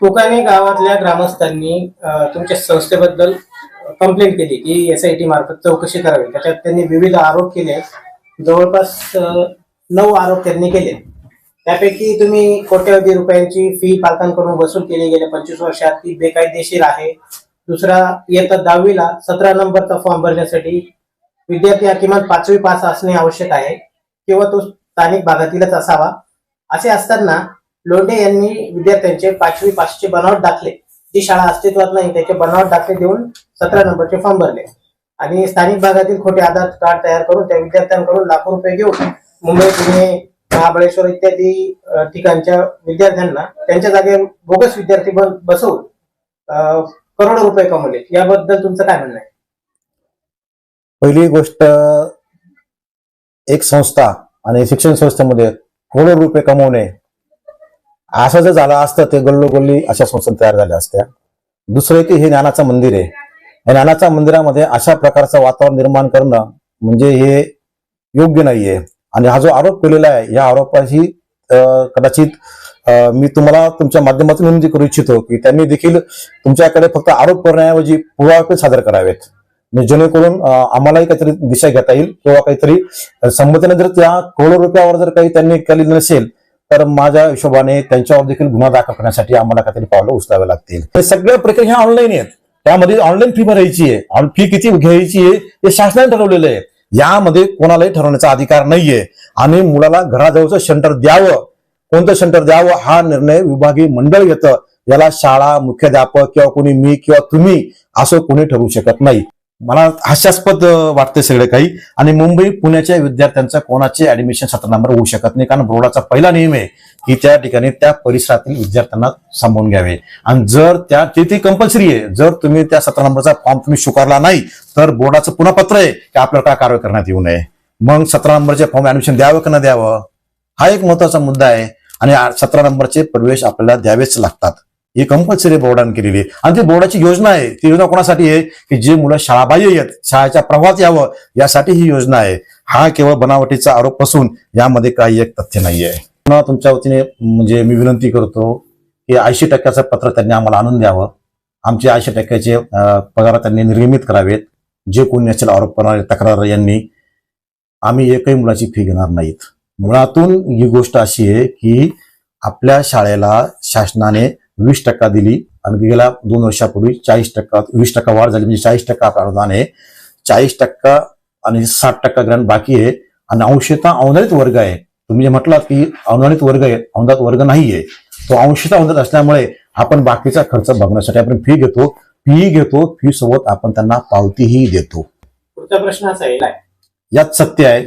कोकाने गावातल्या ग्रामस्थांनी तुमच्या संस्थेबद्दल कंप्लेंट केली की एस आय टी मार्फत चौकशी करावी. त्याच्यात त्यांनी विविध आरोप केले. जवळपास नऊ आरोप त्यांनी केले. त्यापैकी तुम्ही कोट्यवधी रुपयांची फी पालकांकडून वसूल केली. गेल्या पंचवीस वर्षात ती बेकायदेशीर आहे. दुसरा इयत्ता दहावीला सतरा नंबरचा फॉर्म भरण्यासाठी विद्यार्थी हा किमान पाचवी पास असणे आवश्यक आहे किंवा तो स्थानिक भागातीलच असावा. असे असताना लोंढे यांनी विद्यार्थ्यांचे पाचवी पाचशे बनावट दाखले. जी शाळा अस्तित्वात नाही त्याचे बनावट दाखले देऊन सतरा नंबरचे फॉर्म भरले. आणि स्थानिक भागातील खोटे आधार कार्ड तयार करून त्या विद्यार्थ्यांकडून लाखो रुपये घेऊन मुंबई पुणे महाबळेश्वर इत्यादी ठिकाणच्या विद्यार्थ्यांना त्यांच्या जागेवर बोगस विद्यार्थी बसवून करोडो रुपये कमवले. याबद्दल तुमचं काय म्हणणं आहे? पहिली गोष्ट एक संस्था आणि शिक्षण संस्थेमध्ये करोड रुपये कमवणे असं जर झालं असतं ते गल्लोगल्ली अशा संस्था तयार झाल्या असत्या. दुसरं की हे ज्ञानाचं मंदिर आहे. या ज्ञानाच्या मंदिरामध्ये अशा प्रकारचं वातावरण निर्माण करणं म्हणजे हे योग्य नाहीये. आणि हा जो आरोप केलेला आहे या आरोपाशी कदाचित मी तुम्हाला तुमच्या माध्यमातून विनंती करू इच्छितो की त्यांनी देखील तुमच्याकडे फक्त आरोप करण्याऐवजी पुरावे सादर करावेत. म्हणजे जेणेकरून आम्हालाही काहीतरी दिशा घेता येईल किंवा काहीतरी अं, संमतीने जर त्या करोड रुपयावर जर काही त्यांनी केलेलं नसेल तर माझ्या हिशोबाने त्यांच्यावर देखील गुन्हा दाखल करण्यासाठी आम्हाला काहीतरी पावलं उचलावे लागतील. हे सगळ्या प्रक्रिया ह्या ऑनलाईन आहेत. त्यामध्ये ऑनलाईन फी भरायची आहे. फी किती घ्यायची आहे हे शासनाने ठरवलेलं आहे. यामध्ये कोणालाही ठरवण्याचा अधिकार नाहीये. आणि मुलाला घराजवळचं सेंटर द्यावं. कोणतं सेंटर द्यावं हा निर्णय विभागीय मंडळ घेतं. याला शाळा मुख्याध्यापक किंवा कोणी मी किंवा तुम्ही असं कोणी ठरवू शकत नाही. मला हास्यास्पद वाटते सगळे काही. आणि मुंबई पुण्याच्या विद्यार्थ्यांचा कोणाचे ऍडमिशन सतरा नंबर होऊ शकत नाही. कारण बोर्डाचा पहिला नियम आहे की त्या ठिकाणी त्या परिसरातील विद्यार्थ्यांना सांभाळून घ्यावे. आणि जर त्या ते ती कंपल्सरी आहे. जर तुम्ही त्या सतरा नंबरचा फॉर्म तुम्ही स्वीकारला नाही तर बोर्डाचं पुन्हा पत्र आहे की आपल्याला काय कारवाई करण्यात येऊ नये. मग सतरा नंबरचे फॉर्म ऍडमिशन द्यावं की न द्यावं? हा एक महत्त्वाचा मुद्दा आहे. आणि सतरा नंबरचे प्रवेश आपल्याला द्यावेच लागतात. ही कंपल्सरी बोर्डाने केलेली आहे. आणि ती बोर्डाची योजना आहे. ती योजना कोणासाठी आहे? की जे मुलं शाळाबाह्य आहेत शाळेच्या प्रवाहात यावं यासाठी ही योजना आहे. हा केवळ बनावटीचा आरोप असून यामध्ये काही एक तथ्य नाहीये. पुन्हा तुमच्या वतीने म्हणजे मी विनंती करतो की ऐंशी टक्क्याचं पत्र त्यांनी आम्हाला आणून द्यावं. आमचे ऐंशी टक्क्याचे पगार त्यांनी निर्गमित करावेत. जे कोणी असेल आरोप करणारे तक्रार यांनी आम्ही एकही मुलाची फी घेणार नाहीत. मुळातून ही गोष्ट अशी आहे की आपल्या शाळेला शासनाने वीस टक्का दिली आणि गेल्या दोन वर्षापूर्वी चाळीस टक्का वीस टक्का वाढ झाली म्हणजे चाळीस टक्का अनुदान आहे. चाळीस टक्का आणि साठ टक्का ग्रँड बाकी आहे. आणि अंशता अनुदानित वर्ग आहे. तुम्ही जे म्हटलात की अनुदानित वर्ग आहे अनुदानित वर्ग नाहीये. तो अंशता अनुदानित असल्यामुळे आपण बाकीचा खर्च बघण्यासाठी आपण फी घेतो. फी घेतो फी सोबत आपण त्यांना पावतीही देतो. पुढचा प्रश्न असा आहे यात सत्य आहे.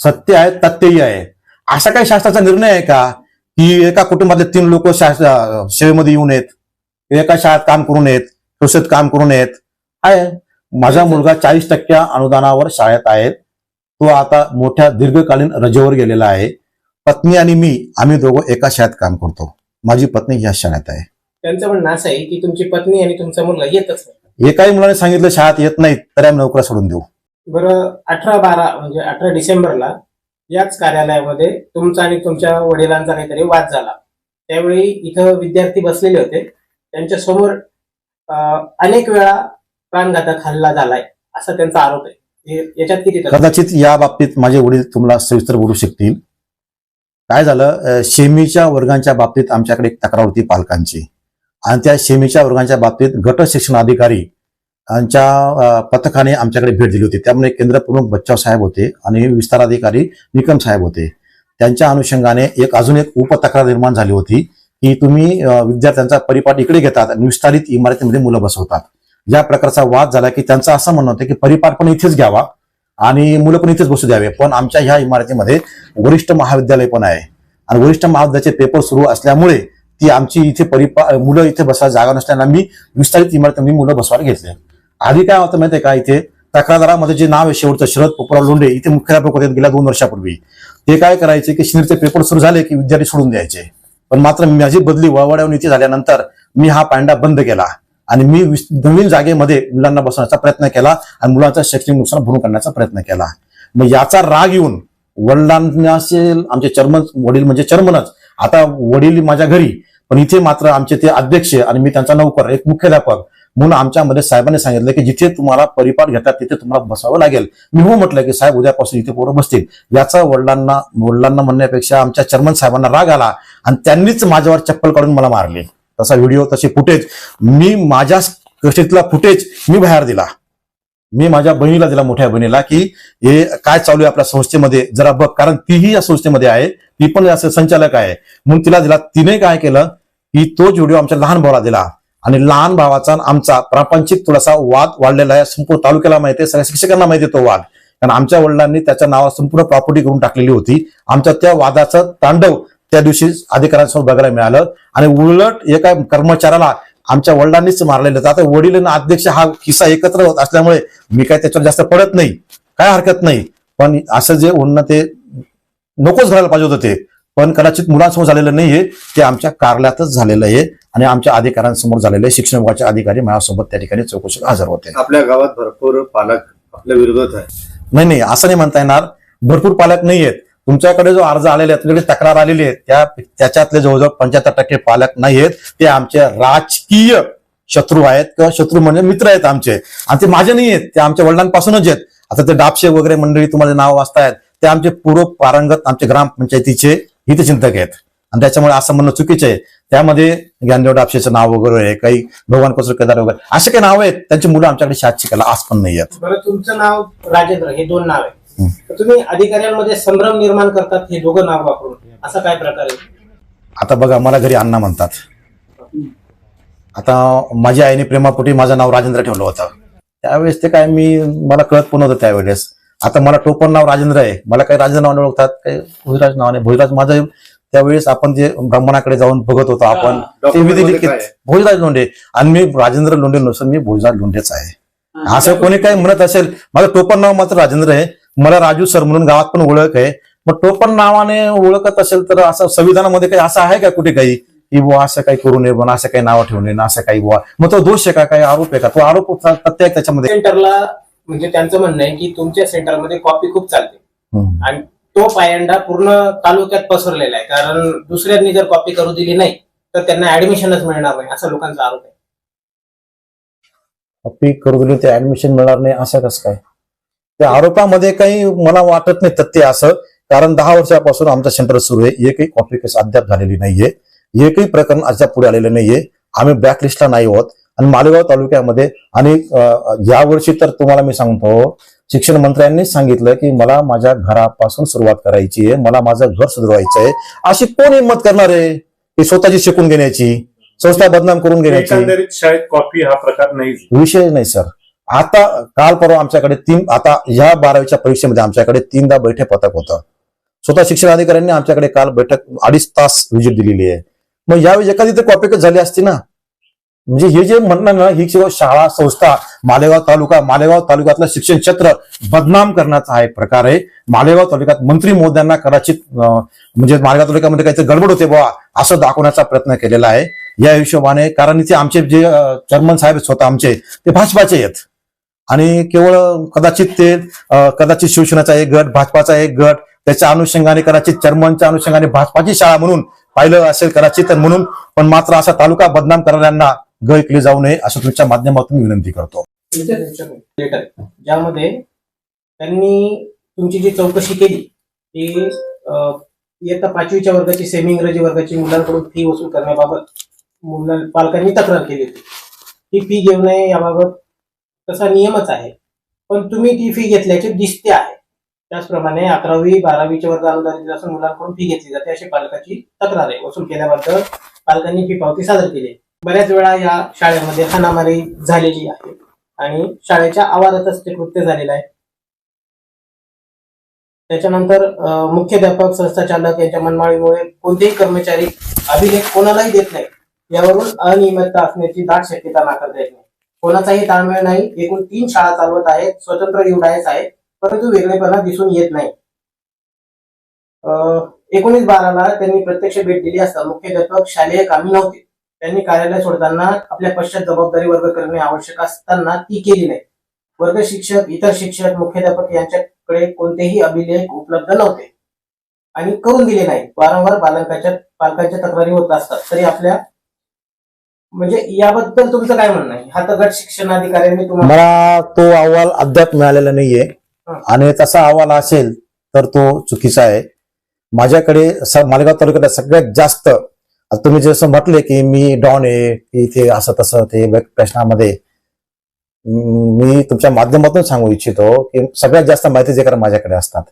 सत्य आहे तथ्यही आहे. असा काही शास्त्राचा निर्णय आहे का? की एका कुटुंबातले तीन लोक सेवेमध्ये येऊन येत एका शाळेत काम करून येत संस्थेत काम करून येत. आहे माझा मुलगा चाळीस टक्क्या अनुदानावर शाळेत आहे. तो आता मोठ्या दीर्घकालीन रजेवर गेलेला आहे. पत्नी आणि मी आम्ही दोघं एका शाळेत काम करतो. माझी पत्नी या शाळेत आहे. त्यांचं म्हणणं असं आहे की तुमची पत्नी आणि तुमचा मुलगा येतच नाही. एकाही मुलाने सांगितलं शाळेत येत नाहीत तर आम्ही नोकऱ्या सोडून देऊ. बरं अठरा बारा म्हणजे अठरा डिसेंबरला याच कार्यालयामध्ये तुमचा आणि तुमच्या वडिलांचा काहीतरी वाद झाला. त्यावेळी इथं विद्यार्थी बसलेले होते. त्यांच्यासमोर अं, अनेक वेळा प्राणघातक हल्ला झालाय असा त्यांचा आरोप आहे. याच्यात किती कदाचित या बाबतीत माझे वडील तुम्हाला सविस्तर बोलू शकतील. काय झालं? शेमीच्या वर्गांच्या बाबतीत आमच्याकडे एक तक्रार होती पालकांची. आणि त्या शेमीच्या वर्गांच्या बाबतीत गट शिक्षण अधिकारी यांच्या पथकाने आमच्याकडे भेट दिली होती. त्यामुळे केंद्र प्रमुख बच्चाव साहेब होते आणि विस्तार अधिकारी निकम साहेब होते. त्यांच्या अनुषंगाने एक अजून एक उपतक्रार निर्माण झाली होती की तुम्ही विद्यार्थ्यांचा परिपाठ इकडे घेतात आणि विस्तारित इमारतीमध्ये मुलं बसवतात. ज्या प्रकारचा वाद झाला की त्यांचं असं म्हणणं होतं की परिपाठ पण इथेच घ्यावा आणि मुलं पण इथेच बसू द्यावे. पण आमच्या ह्या इमारतीमध्ये वरिष्ठ महाविद्यालय पण आहे. आणि वरिष्ठ महाविद्यालयाचे पेपर सुरू असल्यामुळे ती आमची इथे परिपा मुलं इथे बसायला जागा नसल्यानं आम्ही विस्तारित इमारतीमध्ये मुलं बसवायला घेतले. आधी काय होतं माहितीये का इथे तक्रारदारामध्ये जे नाव आहे शेवटचं शरद पोपराव लोंढे इथे मुख्याध्यापक होते गेल्या दोन वर्षापूर्वी. ते काय करायचे की शिनीरचे पेपर सुरू झाले की विद्यार्थी सोडून द्यायचे. पण मात्र माझी बदली वळवड्याहून इथे झाल्यानंतर मी हा पांडा बंद केला. आणि मी नवीन जागेमध्ये मुलांना बसवण्याचा प्रयत्न केला आणि मुलांचा शैक्षणिक नुकसान भरून काढण्याचा प्रयत्न केला. मग याचा राग येऊन वडिलांना असेल आमचे चर्मन वडील म्हणजे चर्मनच आता वडील माझ्या घरी पण इथे मात्र आमचे ते अध्यक्ष आणि मी त्यांचा नौकर एक मुख्याध्यापक म्हणून आमच्यामध्ये साहेबांनी सांगितलं की जिथे तुम्हाला परिपाठ घेतात तिथे तुम्हाला बसावं लागेल. मी हो म्हटलं की साहेब उद्यापासून इथे पोरं बसतील. याचा वडिलांना वडिलांना म्हणण्यापेक्षा आमच्या चर्मन साहेबांना राग आला आणि त्यांनीच माझ्यावर चप्पल काढून मला मारली. तसा व्हिडिओ तसे फुटेज. मी माझ्या कष्टीतला फुटेज मी बाहेर दिला. मी माझ्या बहिणीला दिला मोठ्या बहिणीला की हे काय चालू आहे आपल्या संस्थेमध्ये? जरा बघ कारण तीही या संस्थेमध्ये आहे. ती पण असं संचालक आहे. म्हणून तिला दिला. तिने काय केलं? की तोच व्हिडिओ आमच्या लहान भावाला दिला. आणि लहान भावाचा आणि आमचा प्रापंचिक थोडासा वाद वाढलेला आहे. संपूर्ण तालुक्याला माहिती आहे. सगळ्या शिक्षकांना माहिती आहे तो वाद. कारण आमच्या वडिलांनी त्याच्या नावावर संपूर्ण प्रॉपर्टी करून टाकलेली होती. आमच्या त्या वादाचं तांडव त्या दिवशी अधिकाऱ्यांसमोर बघायला मिळालं. आणि उलट एका कर्मचाऱ्याला आमच्या वडिलांनीच मारलेलं होतं आता वडील आणि अध्यक्ष हा किस्सा एकत्र होत असल्यामुळे मी काय त्याच्यावर जास्त पडत नाही. काय हरकत नाही. पण असं जे होणं ते नकोच घडायला पाहिजे होतं ते. पण कदाचित मुलांसमोर झालेलं नाहीये. ते आमच्या कार्यालयातच झालेलं आहे आणि आमच्या अधिकाऱ्यांसमोर झालेलं आहे. शिक्षण विभागाचे अधिकारी माझ्यासोबत त्या ठिकाणी चौकशीला हजर होते. आपल्या गावात भरपूर पालक आपल्या विरोधात आहे नाही नाही असं नाही म्हणता येणार. भरपूर पालक नाही आहेत तुमच्याकडे जो अर्ज आलेले आहे तुमच्याकडे तक्रार आलेली आहे त्या त्याच्यातले जवळजवळ पंच्याहत्तर टक्के पालक नाही आहेत ते आमचे राजकीय शत्रू आहेत किंवा शत्रू म्हणजे मित्र आहेत आमचे. आणि ते माझे नाही आहेत ते आमच्या वडिलांपासूनच आहेत. आता ते डापशे वगैरे मंडळी तुम्हाला नाव वाचतायत. ते आमचे पूर्व पारंगत आमचे ग्रामपंचायतीचे हितचिंतक आहेत. आणि त्याच्यामुळे असं म्हणणं चुकीचं आहे. त्यामध्ये ज्ञानदेव डापशेचं नाव वगैरे आहे काही भगवान कोसर केदार वगैरे असे काही नाव आहेत. त्यांची मुलं आमच्याकडे शाळेत शिकायला आज पण नाही आहेत. बरं तुमचं नाव राजेंद्र हे दोन नाव आहे. तर तुम्ही अधिकाऱ्यांमध्ये संभ्रम निर्माण करतात हे दोघं नाव वापरून. असा काय प्रकार आहे? आता बघा मला घरी अण्णा म्हणतात. आता माझ्या आईने प्रेमापोटी माझं नाव राजेंद्र ठेवलं होतं. त्यावेळेस ते काय मी मला कळत पण होतं त्यावेळेस. आता मला टोपण नाव राजेंद्र आहे. मला काही राजेंद्र नावाने ओळखतात काही भोजराज नावाने. भोजराज माझं त्यावेळेस आपण जे ब्राह्मणाकडे जाऊन बघत होतो आपण ते काय? आहे? भोजराज लोंढे. आणि मी राजेंद्र लोंढे नसून मी भोजराज लोंढेच आहे. असं कोणी काही म्हणत असेल माझं टोपण नाव मात्र राजेंद्र आहे. मला राजू सर म्हणून गावात पण ओळख आहे. मग टोपण नावाने ओळखत असेल तर असं संविधानामध्ये काही असं आहे का कुठे काही? की बुवा असं काही करू नये असं काही नावं ठेवू नये ना असं काही बुवा. मग तो दोष आहे का? काही आरोप आहे का? तो आरोप आहे त्याच्यामध्ये सेंटरला म्हणजे त्यांचं म्हणणं आहे की तुमच्या सेंटरमध्ये कॉपी खूप चालते. आणि तो पायंडा पूर्ण तालुक्यात पसरलेला आहे. कारण दुसऱ्यांनी जर कॉपी करू दिली नाही तर त्यांना ऍडमिशनच मिळणार नाही असा लोकांचा आरोप आहे. कॉपी करू दिली ते ऍडमिशन मिळणार नाही असं कसं काय? त्या आरोपामध्ये काही मला वाटत नाही तथ्य असं कारण दहा वर्षापासून आमचं सेंटर सुरू आहे. एकही कॉपी केस अद्याप झालेली नाहीये. एकही प्रकरण अद्याप पुढे आलेलं नाहीये. आम्ही बॅकलिस्टला नाही आहोत. आणि मालेगाव तालुक्यामध्ये आणि यावर्षी तर तुम्हाला मी सांगतो शिक्षण मंत्र्यांनी सांगितलं की मला माझ्या घरापासून सुरुवात करायची आहे मला माझं घर सुधारायचं आहे. अशी कोण हिंमत करणार आहे? की स्वतःची शिकून घेण्याची संस्था बदनाम करून घेण्याची? शाळेत कॉपी हा प्रकार नाही. विषय नाही सर. आता काल परवा आमच्याकडे तीन आता ह्या बारावीच्या परीक्षेमध्ये आमच्याकडे तीनदा बैठक पथक होतं. स्वतः शिक्षण अधिकाऱ्यांनी आमच्याकडे काल बैठक अडीच तास व्हिजिट दिलेली आहे. मग यावेळी एखादी तर कॉपी झाली असती ना. म्हणजे हे जे म्हणणं ना ही शाळा संस्था मालेगाव तालुका मालेगाव तालुक्यातलं शिक्षण क्षेत्र बदनाम करण्याचा हा एक प्रकार आहे. मालेगाव तालुक्यात मंत्री मोद्यांना कदाचित म्हणजे मालेगाव तालुक्यामध्ये काहीतरी गडबड होते बुवा असं दाखवण्याचा प्रयत्न केलेला आहे. या हिशोबाने कारण इथे आमचे जे चर्मन साहेब स्वतः आमचे ते भाजपाचे आहेत. आणि केवळ कदाचित ते कदाचित शिवसेनेचा एक गट भाजपाचा एक गट त्याच्या अनुषंगाने कदाचित चर्मनच्या अनुषंगाने भाजपाची शाळा म्हणून पाहिलं असेल कदाचित तर म्हणून पण मात्र असा तालुका बदनाम करणाऱ्यांना गळ केली जाऊ नये असं तुमच्या माध्यमातून मी विनंती करतो. लेटर ज्यामध्ये त्यांनी तुमची जी चौकशी केली ती इयत्ता पाचवीच्या वर्गाची सेमी इंग्रजी वर्गाची मुलांकडून फी वसूल करण्याबाबत मुलां पालकांनी तक्रार केली होती. ती फी घेऊ नये याबाबत तसा नियमच आहे पण तुम्ही ती फी घेतल्याचे दिसते आहे. त्याचप्रमाणे अकरावी बारावीच्या वर्ग अनुदानित असून मुलांकडून फी घेतली जाते अशी पालकाची तक्रार आहे. वसूल केल्याबद्दल पालकांनी फी पावती सादर केली आहे. बऱ्याच वेळा या शाळेमध्ये हाणामारी झालेली आहे. आणि शाळेच्या आवारातच ते कृत्य झालेलं आहे. त्याच्यानंतर अं, मुख्याध्यापक संस्थाचालक यांच्या मनमाळीमुळे कोणतेही कर्मचारी अभिलेख कोणालाही देत नाही यावरून अनियमितता असण्याची दाट शक्यता नाकारता येत नाही. कोणाचाही ताळमेळ नाही. एकूण तीन शाळा चालवत आहेत. स्वतंत्र एवढाच आहे. परंतु वेगळेपणा दिसून येत नाही. अं, एकोणीस बाराला त्यांनी प्रत्यक्ष भेट दिली असता मुख्याध्यापक शालेय कामी नव्हते. त्यांनी कार्यालय सोडताना आपल्या पश्चात जबाबदारी वर्ग करणे आवश्यक असताना ती केली नाही. वर्ग शिक्षक इतर शिक्षक मुख्याध्यापक यांच्याकडे कोणतेही अभिलेख उपलब्ध नव्हते. आणि करून दिले नाही वारंवार पालकाच्या पालकांच्या तक्रारी होत असतात. तरी आपल्या म्हणजे याबद्दल तुमचं काय म्हणणं आहे? हा तर गट शिक्षणाधिकाऱ्यांनी तुम्हाला मला तो अहवाल अद्याप मिळालेला नाहीये. आणि तसा अहवाल असेल तर तो चुकीचा आहे. माझ्याकडे मालेगाव तालुक्यात सगळ्यात जास्त आता तुम्ही जसं म्हटले की मी डॉन आहे की इथे असं तसं ते व्यक्त- प्रश्नामध्ये मी तुमच्या माध्यमातून सांगू इच्छितो की सगळ्यात जास्त माहिती जे माझ्याकडे असतात.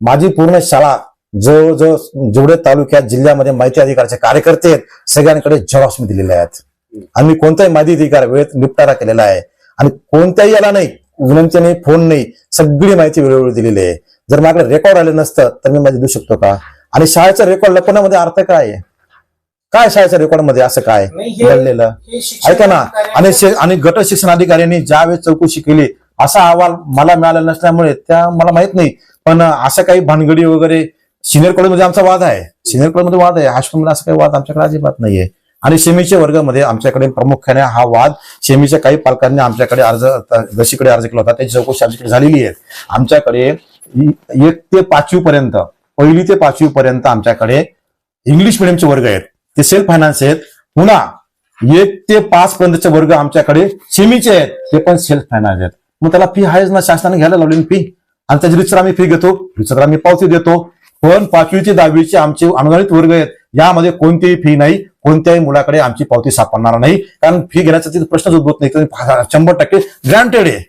माझी पूर्ण शाळा जो जो जेवढे तालुक्यात जिल्ह्यामध्ये माहिती अधिकाराचे कार्यकर्ते आहेत सगळ्यांकडे झेरॉक्स मी दिलेले आहेत. आणि कोणताही माहिती अधिकार वेळेत निपटारा केलेला आहे. आणि कोणत्याही याला नाही विनंती नाही फोन नाही सगळी माहिती वेळोवेळी दिलेली आहे. जर माझ्याकडे रेकॉर्ड आले नसतं तर मी माहिती देऊ शकतो का? आणि शाळेचा रेकॉर्ड लपवण्यामध्ये अर्थ काय आहे? काय शाळेच्या रेकॉर्डमध्ये असं काय घडलेलं? ऐका ना आणि आणि गट शिक्षण अधिकाऱ्यांनी ज्यावेळेस चौकशी केली असा अहवाल मला मिळाला नसल्यामुळे त्या मला माहीत नाही. पण असं काही भानगडी वगैरे सिनियर कॉलेजमध्ये आमचा वाद आहे. सिनियर कॉलेजमध्ये वाद आहे. हायस्कूलमध्ये असं काही वाद आमच्याकडे अजिबात नाहीये. आणि सेमीच्या वर्गामध्ये आमच्याकडे प्रामुख्याने हा वाद सेमीच्या काही पालकांनी आमच्याकडे अर्ज लसीकडे अर्ज केला होता त्याची चौकशी आमच्याकडे झालेली आहे. आमच्याकडे एक ते पाचवी पर्यंत पहिली ते पाचवी पर्यंत आमच्याकडे इंग्लिश मिडियमचे वर्ग आहेत. ते सेल्फ फायनान्स आहेत. पुन्हा एक ते पाच पर्यंतचे वर्ग आमच्याकडे सेमीचे आहेत. ते पण सेल्फ फायनान्स आहेत. मग त्याला फी आहेच ना? शासनाने घ्यायला लावली फी आणि त्याची रिचर आम्ही फी घेतो. रिचर आम्ही पावती देतो. पण पाचवीचे दहावीचे आमचे अनुदानित वर्ग आहेत. यामध्ये कोणतीही फी नाही. कोणत्याही मुलाकडे आमची पावती सापडणार नाही. कारण फी घेण्याचा प्रश्नच उद्भवत नाही. शंभर टक्के ग्रँटेड आहे.